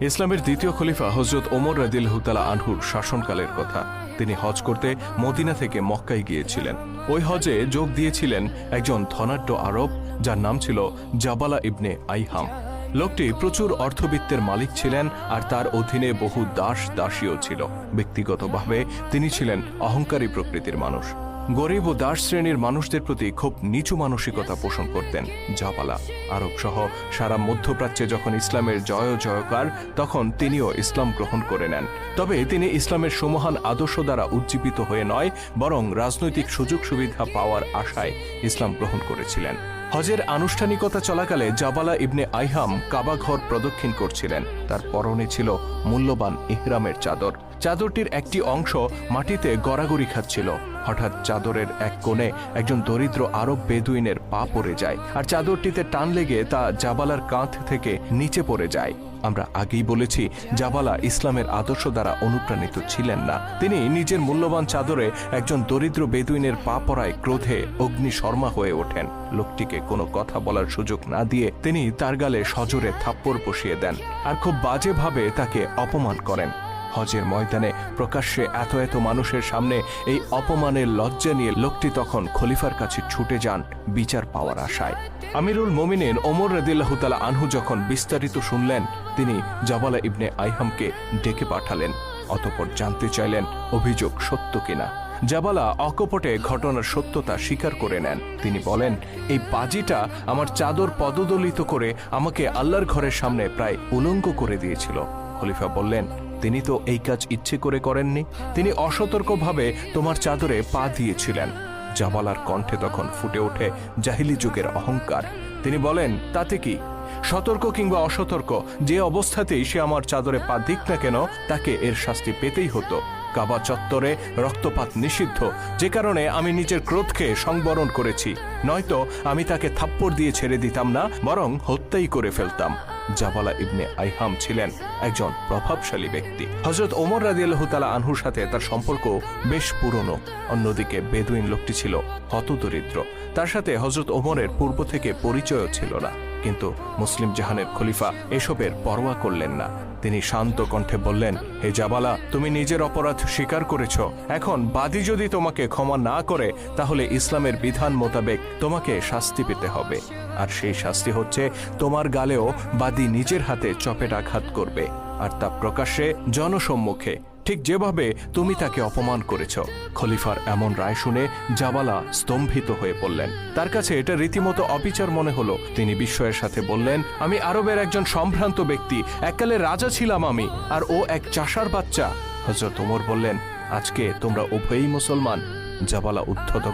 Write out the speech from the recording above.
ইসলামের দ্বিতীয় খলিফা হজরত ওমর রাদিল হুতালা আনহুর শাসনকালের কথা। তিনি হজ করতে মদিনা থেকে মক্কায় গিয়েছিলেন। ওই হজে যোগ দিয়েছিলেন একজন ধনাঢ্য আরব, যার নাম ছিল জাবালা ইবনে আইহাম। লোকটি প্রচুর অর্থবিত্তের মালিক ছিলেন আর তার অধীনে বহু দাস দাসীও ছিল। ব্যক্তিগতভাবে তিনি ছিলেন অহংকারী প্রকৃতির মানুষ। গরিব ও দাস শ্রেণির মানুষদের প্রতি খুব নিচু মানসিকতা পোষণ করতেন। জাপালা আরব সহ সারা মধ্যপ্রাচ্যে যখন ইসলামের জয় জয়কার, তখন তিনিও ইসলাম গ্রহণ করে নেন। তবে তিনি ইসলামের সমহান আদর্শ দ্বারা উজ্জীবিত হয়ে নয়, বরং রাজনৈতিক সুযোগ সুবিধা পাওয়ার আশায় ইসলাম গ্রহণ করেছিলেন। হজের আনুষ্ঠানিকতা চলাকালে জাবালা ইবনে আইহাম কাবা ঘর প্রদক্ষিণ করছিলেন। তার পরনে ছিল মূল্যবান ইহরামের চাদর। চাদরটির একটি অংশ মাটিতে গড়াগড়ি খাচ্ছিল। হঠাৎ চাদরের এক কোণে একজন দরিদ্র আরব বেদুইনের পা পড়ে যায় আর চাদরটিতে টান লেগে তা জাবালার কাঁধ থেকে নিচে পড়ে যায়। আমরা আগেই বলেছি, জাবালা ইসলামের আদর্শ দ্বারা অনুপ্রাণিত ছিলেন না। তিনি নিজের মূল্যবান চাদরে একজন দরিদ্র বেদুইনের পা পড়ায় ক্রোধে অগ্নি শর্মা হয়ে ওঠেন। লোকটিকে কোনো কথা বলার সুযোগ না দিয়ে তিনি তার গালে সজোরে থাপ্পড় বসিয়ে দেন আর খুব বাজেভাবে তাকে অপমান করেন। হজের ময়দানে প্রকাশ্যে এত এত মানুষের সামনে এই অপমানের লজ্জা নিয়ে লোকটি তখন খলিফার কাছে ছুটে যান বিচার পাওয়ার আশায়। আমিরুল মোমিনের ওমর রদিল্লাহতালা আনহু যখন বিস্তারিত শুনলেন, তিনি জাবালা ইবনে আইহামকে ডেকে পাঠালেন, অতপর জানতে চাইলেন অভিযোগ সত্য কিনা। জাবালা অকপটে ঘটনার সত্যতা স্বীকার করে নেন। তিনি বলেন, এই বাজিটা আমার চাদর পদদলিত করে আমাকে আল্লাহর ঘরের সামনে প্রায় উলঙ্গ করে দিয়েছিল। খলিফা বললেন তিনি তো এই কাজ ইচ্ছে করে করেননি। তিনি অসতর্কভাবে তোমার চাদরে পা দিয়েছিলেন। জাবালার কণ্ঠে তখন ফুটে ওঠে জাহিলি যুগের অহংকার। তিনি বলেন, তাতে কি? সতর্ক কিংবা অসতর্ক, যে অবস্থাতেই সে আমার চাদরে পা দিক না কেন, তাকে এর শাস্তি পেতেই হতো। কাবা চত্বরে রক্তপাত নিষিদ্ধ। যে কারণে আমি নিজের ক্রোধকে সংবরণ করেছি। নয়তো আমি তাকে থাপ্পড় দিয়ে ছেড়ে দিতাম না, বরং হত্যাই করে ফেলতাম। জাবালা ইবনে আইহাম ছিলেন একজন প্রভাবশালী ব্যক্তি। হজরত ওমর রাজি তাআলা আনহুর সাথে তার সম্পর্ক বেশ পুরনো। অন্যদিকে বেদুইন লোকটি ছিল হতদরিদ্র। তার সাথে হজরত ওমরের পূর্ব থেকে পরিচয়ও ছিল না। কিন্তু মুসলিম জাহানের খলিফা এসবের পরোয়া করলেন না। তিনি শান্ত কণ্ঠে বললেন, হে জাবালা, তুমি নিজের অপরাধ স্বীকার করেছ। এখন বাদী যদি তোমাকে ক্ষমা না করে, তাহলে ইসলামের বিধান মোতাবেক তোমাকে শাস্তি পেতে হবে। আর সেই শাস্তি হচ্ছে, তোমার গালেও বাদী নিজের হাতে চপেটাঘাত করবে। আর তা প্রকাশ্যে জনসম্মুখে ঠিক যেভাবে তুমি তাকে অপমান করেছ, খলিফার এমন রায় শুনে জাবালা স্তম্ভিত হয়ে পড়লেন। তার কাছে এটা রীতিমতো অবিচার মনে হলো। তিনি বিস্ময়ের সাথে বললেন, আমি আরবের একজন সম্ভ্রান্ত ব্যক্তি, এককালে রাজা ছিলাম আমি, আর ও এক চাষার বাচ্চা। হজরত ওমর বললেন, আজকে তোমরা উভয়ই মুসলমান। জাবালা উদ্ধত